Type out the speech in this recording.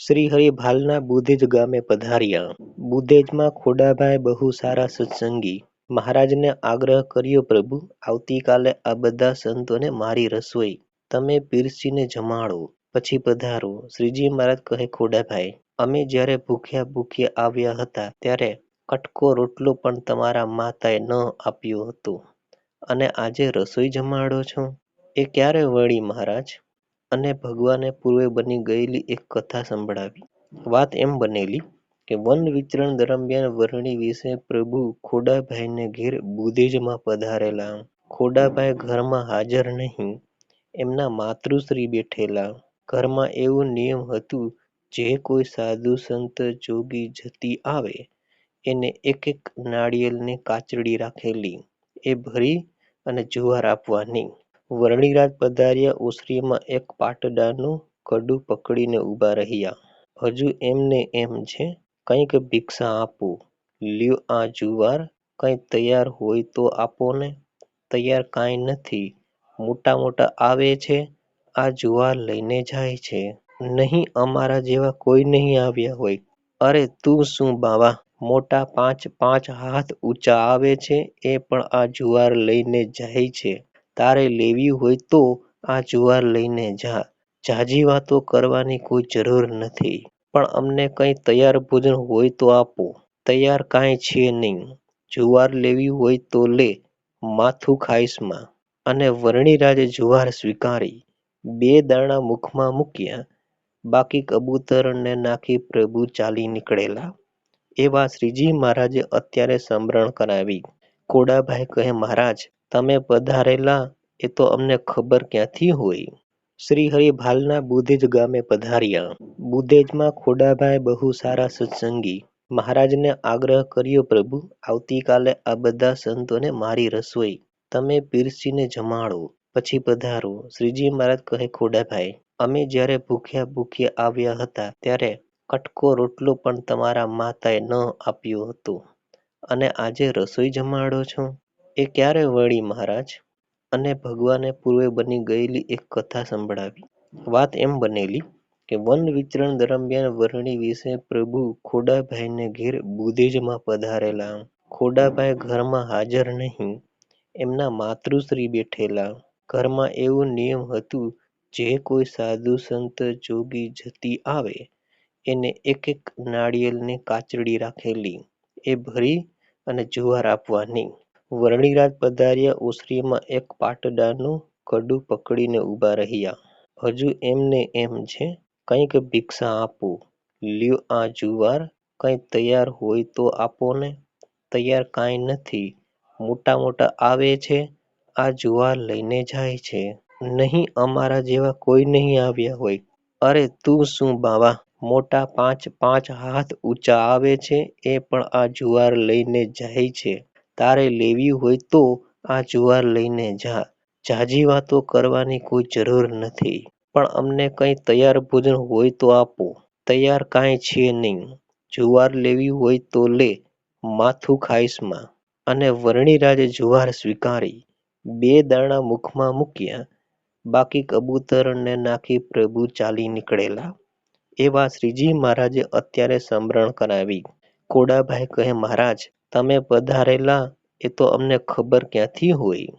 શ્રીહરિ ભાલના બુધેજ ગામે પધાર્યા. બુધેજમાં ખોડાભાઈ બહુ સારા સત્સંગી. મહારાજને આગ્રહ કર્યો પ્રભુ આવતીકાલે આ બધા સંતોને મારી રસોઈ તમે પીરસીને જમાડો, પછી પધારો. શ્રીજી મહારાજ કહે ખોડાભાઈ અમે જ્યારે ભૂખ્યા ભૂખ્યા આવ્યા હતા ત્યારે કટકો રોટલો પણ તમારા માતાએ ન આપ્યો હતો અને આજે રસોઈ જમાડો છો એ ક્યારે વળી મહારાજ? અને ભગવાને પૂર્વે બની ગયેલી એક કથા સંભળાવી. વાત એમ બનેલી કે વન વિચરણ દરમિયાન વરણી વિશે પ્રભુ ખોડાભાઈને ઘેર બુધેજમાં પધારેલા. ખોડાભાઈ ઘરમાં હાજર નહીં, એમના માતૃશ્રી બેઠેલા. ઘરમાં એવું નિયમ હતું જે કોઈ સાધુ સંત જોગી જતી આવે એને એક એક નાળિયેરની કાચડી રાખેલી એ ભરી અને જુવાર આપવાની. વરણીરાજ પધાર્યા ઓસરીમાં એક પાટડાનું કડું પકડીને ઊભા રહ્યા. હજુ એમને એમ છે કંઈક ભિક્ષા આપો, લ્યો આ જુવાર કંઈ તૈયાર હોય તો આપોને. તૈયાર કાંઈ નથી, મોટા મોટા આવે છે આ જુવાર લઈને જાય છે. નહીં અમારા જેવા કોઈ નહીં આવ્યા હોય. અરે તું શું બાવા, મોટા પાંચ પાંચ હાથ ઊંચા આવે છે એ પણ આ જુવાર લઈને જાય છે. તારે લેવી હોય તો આ જુવાર લઈને જા, જાજી વાતો કરવાની કોઈ જરૂર નથી. પણ અમને કંઈ તૈયાર ભોજન હોય તો આપો. તૈયાર કાંઈ છે નહીં, જુવાર લેવી હોય તો લે, માથું ખાઈશમાં. અને વર્ણિરાજે જુવાર સ્વીકારી, બે દાણા મુખમાં મૂક્યા, બાકી કબૂતરને નાખી પ્રભુ ચાલી નીકળેલા. એવા શ્રીજી મહારાજે અત્યારે સ્મરણ કરાવી. કોડાભાઈ કહે મહારાજ તમે પધારેલા એ તો અમને ખબર ક્યાંથી હોય? શ્રીહરિ ભાલના બુધેજ ગામે પધાર્યા. બુધેજમાં ખોડાભાઈ બહુ સારા સત્સંગી. મહારાજને આગ્રહ કર્યો પ્રભુ આવતીકાલે આ બધા સંતોને મારી રસોઈ તમે પીરસીને જમાડો, પછી પધારો. શ્રીજી મહારાજ કહે ખોડાભાઈ અમે જ્યારે ભૂખ્યા ભૂખ્યા આવ્યા હતા ત્યારે કટકો રોટલો પણ તમારા માતાએ ન આપ્યો હતો અને આજે રસોઈ જમાડો છો એ ક્યારે વળી મહારાજ? અને ભગવાને પૂર્વે બની ગયેલી એક કથા સંભળાવી. વાત એમ બનેલી કે વન વિચરણ દરમિયાન વરણી વિશે પ્રભુ ખોડાભાઈને ઘેર બુધેજમાં પધારેલા. ખોડાભાઈ ઘરમાં હાજર નહીં, એમના માતૃશ્રી બેઠેલા. ઘરમાં એવું નિયમ હતું જે કોઈ સાધુ સંત જોગી જતી આવે એને એક એક નાળિયેરની કાચડી રાખેલી એ ભરી અને જુવાર આપવાની. વરણીરાજ પધાર્યા ઓસરીમાં એક પાટડાનું કડું પકડીને ઊભા રહ્યા. હજુ એમને એમ છે કંઈક ભિક્ષા આપો, લ્યો આ જુવાર કંઈ તૈયાર હોય તો આપોને. તૈયાર કાંઈ નથી, મોટા મોટા આવે છે આ જુવાર લઈને જાય છે. નહીં અમારા જેવા કોઈ નહીં આવ્યા હોય. અરે તું શું બાવા, મોટા પાંચ પાંચ હાથ ઊંચા આવે છે એ પણ આ જુવાર લઈને જાય છે. તારે લેવી હોય તો આ જુવાર લઈને જા, જાજી વાતો કરવાની કોઈ જરૂર નથી. પણ અમને કંઈ તૈયાર ભોજન હોય તો આપો. તૈયાર કાંઈ છે નહીં, જુવાર લેવી હોય તો લે, માથું ખાઈશમાં. અને વર્ણિરાજે જુવાર સ્વીકારી, બે દાણા મુખમાં મૂક્યા, બાકી કબૂતરને નાખી પ્રભુ ચાલી નીકળેલા. એ વાત શ્રીજી મહારાજે અત્યારે સ્મરણ કરાવી. કોડાભાઈ કહે મહારાજ તમે પધારેલા એ તો અમને ખબર ક્યાંથી હોય?